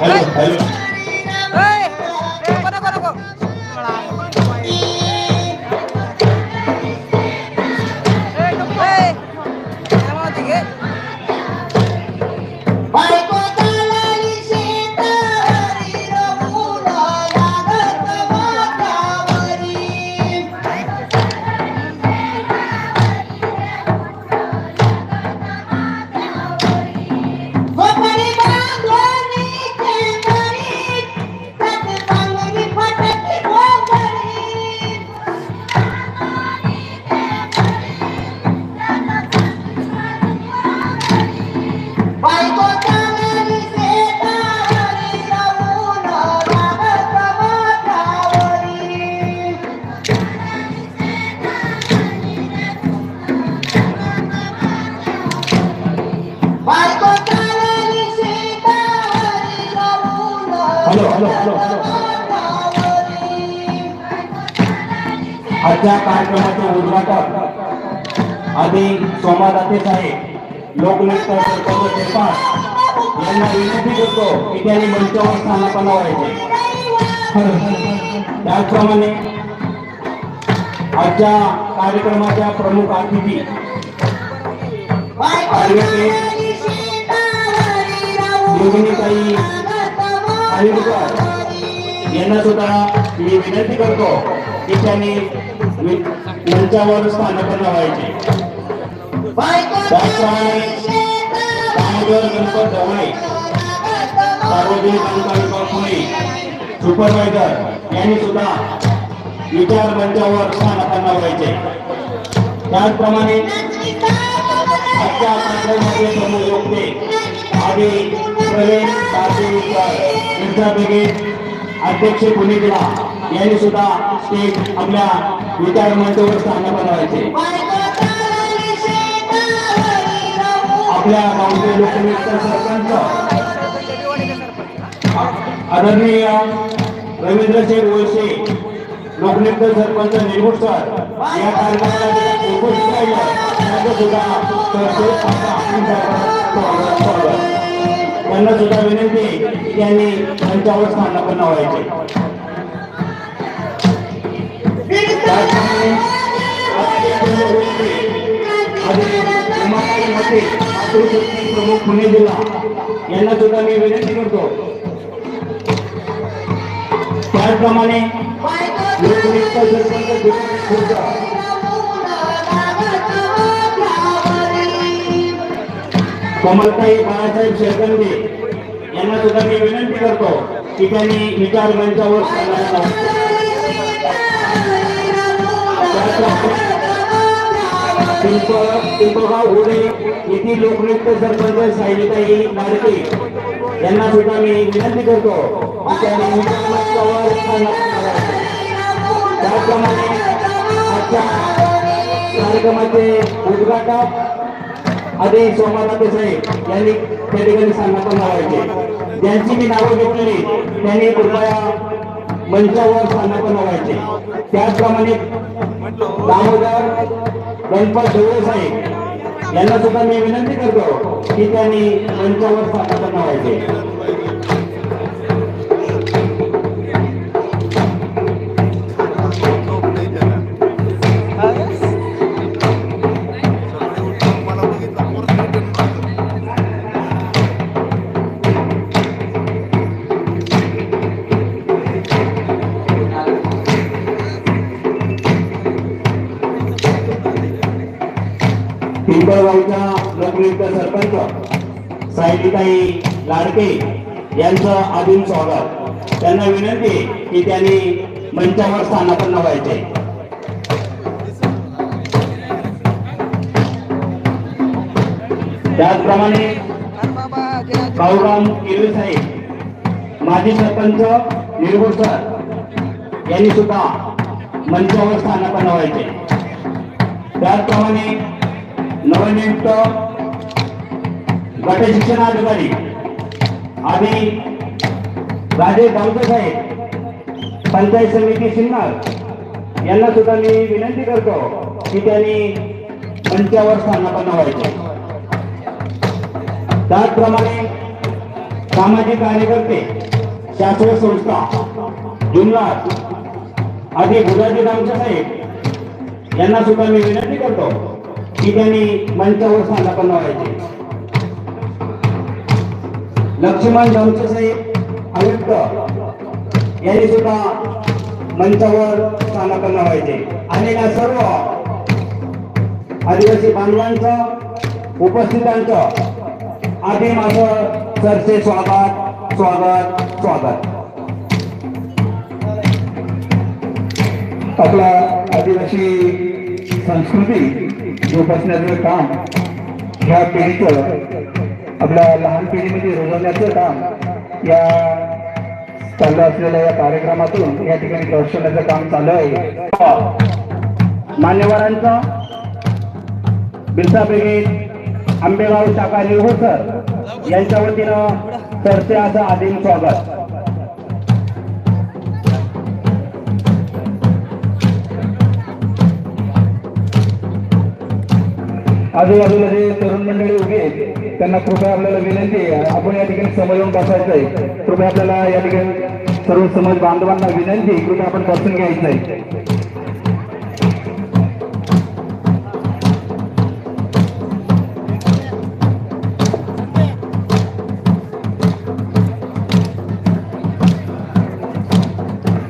还有还有 आजच्या कार्यक्रमाचे उद्घाटन आधी संवादाते साहेब लोकनृत्य सरपंच यांना विनंती करतो की त्यांनी मंचावर स्थानापन्न व्हायचे. त्याचप्रमाणे आजच्या कार्यक्रमाच्या प्रमुख अतिथी आयुर्वेद यांना सुद्धा मी विनंती करतो. वि- मंचावर व्हायचे दामोदर गणपत ढवळे सार्वजनिक बांधकाम पुणे सुपरवायझर यांनी सुद्धा विचार मंचावर स्थानापन्न व्हायचे त्याचप्रमाणे आजच्या कार्यक्रमाचे प्रमुख प्रवीण अध्यक्ष पुणेजिल्हा यांनी सुद्धा स्टेज आपल्या विचार मंचावर स्थानापन्न बनवायचे आपल्या गावचे लोकनृत्य सरपंच. आदरणीय रवींद्र शेठ वळसे लोकनृत्य सरपंच निरगुड सर या कार्यक्रमाला सुद्धा त्यांना सुद्धा विनंती की त्यांनी त्यांच्यावर स्थानापन्न व्हायचे प्रमुख पुणे जिल्हा यांना सुद्धा मी विनंती करतो त्याचप्रमाणे लोकनृत्य सरपंच दिलीप कमलताई बाळासाहेब शेरकंदे यांना सुद्धा मी विनंती करतो की त्यांनी विचार मंचावर पिंपळगाव होणे येथील लोकनृत्य सरपंच सायलीताई लाडके यांना सुद्धा मी विनंती करतो की त्याचप्रमाणे आजच्या कार्यक्रमाचे उद्घाटक आधी सोमनाथ साहेब यांनी त्या ठिकाणी सांगण्यात लावायचे ज्यांची मी नावं घेतलेली त्यांनी कृपया मंचावर सांगण्यात लावायचे त्याचप्रमाणे दामोदर गणपत ढवळे साहेब यांना सुद्धा मी विनंती करतो की त्यांनी मंचावर स्थापन व्हायचे सरपंच साहित्यताई लाडके यांचं अजून स्वागत. त्यांना विनंती की त्यांनी मंचावर स्थानापन्न व्हायचे. त्याचप्रमाणे अरे भाऊराम किरवे साहेब माजी सरपंच निरगुड सर यांनी सुद्धा मंचावर स्थानापन्न व्हायचे. त्याचप्रमाणे नवनियुक्त गट शिक्षणाधिकारी. आम्ही राजे गावकर साहेब पंचायत समिती सिन्नर यांना सुद्धा मी विनंती करतो की त्यांनी मंचावर स्थानापन्न व्हायचे. त्याचप्रमाणे सामाजिक कार्यकर्ते शास्त्रीय संस्था जुमला आधी गुरुजी रामचे साहेब यांना सुद्धा मी विनंती करतो की त्यांनी मंचावर स्थानापन्न व्हायचे. लक्ष्मण रामचे साहेब आयुक्त यांनी सुद्धा मंचावर स्थानापन्न व्हायचे आलेल्या सर्व आदिवासी बांधवांचं उपस्थितांचं आधी माझं सरचे स्वागत स्वागत स्वागत. आपला आदिवासी संस्कृती जोपासण्याचं काम ह्या पिढीचं आपल्या लहान पिढीमध्ये रुजवण्याचं काम या चालू असलेल्या या कार्यक्रमातून या ठिकाणी दर्शवण्याचं काम चालू आहे. मान्यवरांचा बिरसा ब्रिगेड आंबेगाव शाखा निरहोसर यांच्या वतीनं सरचे असं आदिम स्वागत. आजूबाजूला जे तरुण मंडळी उभी आहेत त्यांना कृपया आपल्याला विनंती आहे. आपण या ठिकाणी समोर येऊन बसायचं आहे. कृपया आपल्याला या ठिकाणी सर्व समाज बांधवांना विनंती कृपया आपण बसून घ्यायचं आहे.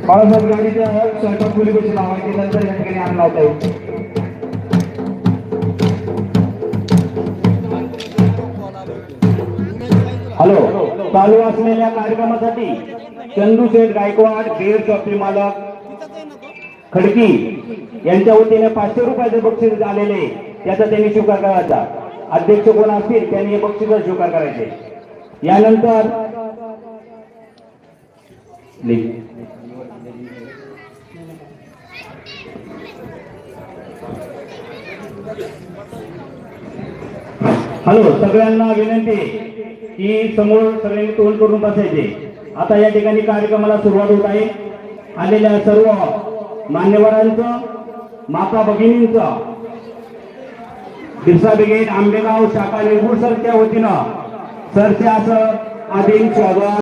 बाळासाहेब गाडीच्या स्वयंपाक खोलीपाशी नावांकितांचा या ठिकाणी आणला होता. हॅलो चालू असलेल्या कार्यक्रमासाठी चंदू शेठ गायकवाड बेर शॉपी मालक खडकी यांच्या वतीने पाचशे रुपयाचे बक्षीस झालेले त्याचा त्यांनी स्वीकार करायचा. अध्यक्ष कोण असतील त्यांनी हे बक्षीस स्वीकार करायचे. यानंतर हॅलो सगळ्यांना विनंती की समोर सगळ्यांनी तोंड करून बसायचे. आता या ठिकाणी कार्यक्रमाला सुरुवात होत आहे. आलेल्या सर्व मान्यवरांचं माता भगिनींचं बिरसा ब्रिगेड आंबेगाव शाखा निरगुड सरच्या वतीनं सरचे असं आदिम स्वागत.